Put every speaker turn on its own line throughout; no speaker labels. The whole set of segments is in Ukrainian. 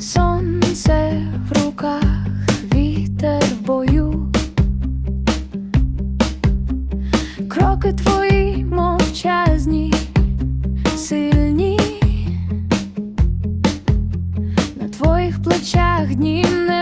Сонце в руках, вітер в бою, кроки твої мовчазні, сильні, на твоїх плечах дні. не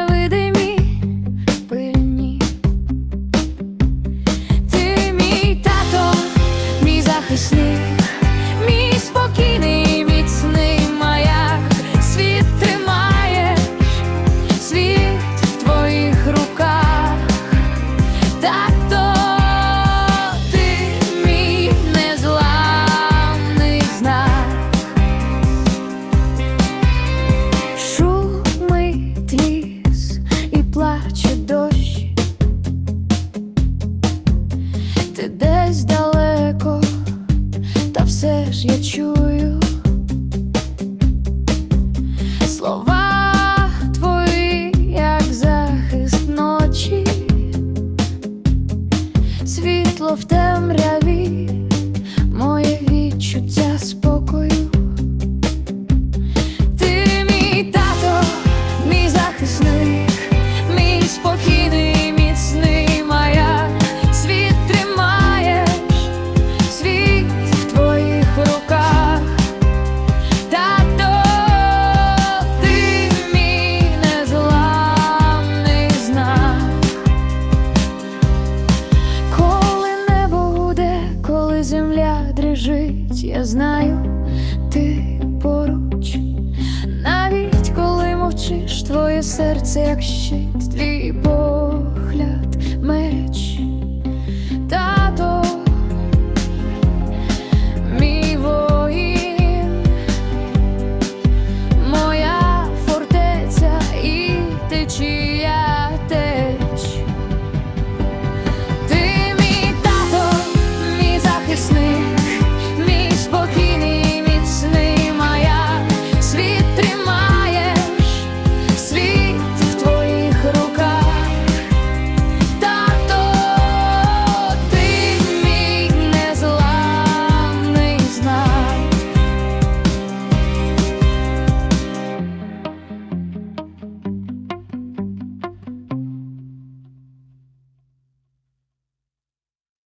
Baby. лежить, я знаю, ти поруч, навіть коли мовчиш, твоє серце, як щит, твій погляд меч.